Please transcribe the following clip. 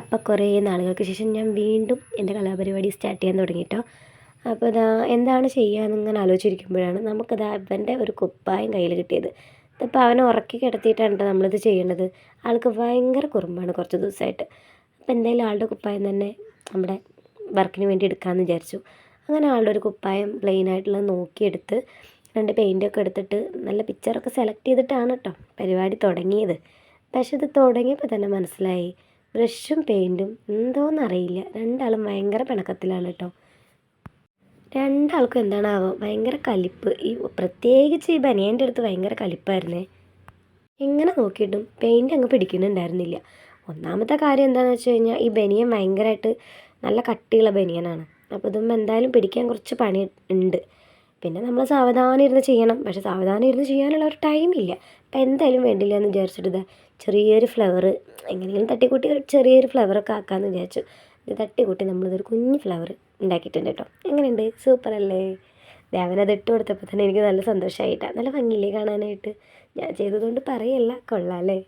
അപ്പോൾ കുറേ നാളുകൾക്ക് ശേഷം ഞാൻ വീണ്ടും എന്റെ കലാപരിപാടി സ്റ്റാർട്ട് ചെയ്യാൻ തുടങ്ങി കേട്ടോ അപ്പോൾ ഇതാ എന്താണ് ചെയ്യാമെന്നിങ്ങനെ ആലോചിച്ചിരിക്കുമ്പോഴാണ് നമുക്കിതാ അവന്റെ ഒരു കുപ്പായം കയ്യിൽ കിട്ടിയത്. ഇതിപ്പോൾ അവനെ ഉറക്കി കിടത്തിയിട്ടാണ് കേട്ടോ നമ്മളിത് ചെയ്യേണ്ടത് ആൾക്ക് ഭയങ്കര കുറുമ്പാണ് കുറച്ച് ദിവസമായിട്ട്. അപ്പോൾ എന്തായാലും ആളുടെ കുപ്പായം തന്നെ നമ്മുടെ വർക്കിന് വേണ്ടി എടുക്കാമെന്ന് വിചാരിച്ചു. അങ്ങനെ ആളുടെ ഒരു കുപ്പായം പ്ലെയിൻ ആയിട്ടുള്ളത് നോക്കിയെടുത്ത് രണ്ട് പെയിന്റൊക്കെ എടുത്തിട്ട് നല്ല പിക്ചറൊക്കെ സെലക്ട് ചെയ്തിട്ടാണ് കേട്ടോ പരിപാടി തുടങ്ങിയത്. പക്ഷെ ഇത് തുടങ്ങിയപ്പോൾ തന്നെ മനസ്സിലായി. ബ്രഷും പെയിന്റും എന്തോന്നറിയില്ല. രണ്ടാളും ഭയങ്കര പിണക്കത്തിലാണ് കേട്ടോ രണ്ടാൾക്കും എന്താണാവോ? ഭയങ്കര കലിപ്പ്. ഈ പ്രത്യേകിച്ച് ഈ ബനിയന്റെ അടുത്ത് ഭയങ്കര കലിപ്പായിരുന്നേ. എങ്ങനെ നോക്കിയിട്ടും പെയിന്റ് അങ്ങ് പിടിക്കുന്നുണ്ടായിരുന്നില്ല. ഒന്നാമത്തെ കാര്യം എന്താണെന്ന് വെച്ച് കഴിഞ്ഞാൽ ഈ ബനിയൻ ഭയങ്കരമായിട്ട് നല്ല കട്ടിയുള്ള ബനിയനാണ്. അപ്പോൾ ഇതും എന്തായാലും പിടിക്കാൻ കുറച്ച് പണി ഉണ്ട്. പിന്നെ നമ്മൾ സാവധാനം ഇരുന്ന് ചെയ്യണം. പക്ഷെ സാവധാനം ഇരുന്ന് ചെയ്യാനുള്ള ഒരു ടൈമില്ല അപ്പം എന്തായാലും വേണ്ടില്ല എന്ന് വിചാരിച്ചിട്ട് ചെറിയൊരു ഫ്ലവർ എങ്ങനെയെങ്കിലും തട്ടിക്കൂട്ടി ഒരു ചെറിയൊരു ഫ്ലവറൊക്കെ ആക്കാമെന്ന് വിചാരിച്ചു. ഇത് തട്ടിക്കൂട്ടി നമ്മളിതൊരു കുഞ്ഞ് ഫ്ലവർ ഉണ്ടാക്കിയിട്ടുണ്ട് കേട്ടോ. എങ്ങനെയുണ്ട്? സൂപ്പർ അല്ലേ? ദേവനത് ഇട്ട് കൊടുത്തപ്പോൾ തന്നെ എനിക്ക് നല്ല സന്തോഷമായിട്ടാണ് നല്ല ഭംഗിയില്ലേ കാണാനായിട്ട്? ഞാൻ ചെയ്തതുകൊണ്ട് പറയല്ല കൊള്ളാം അല്ലേ?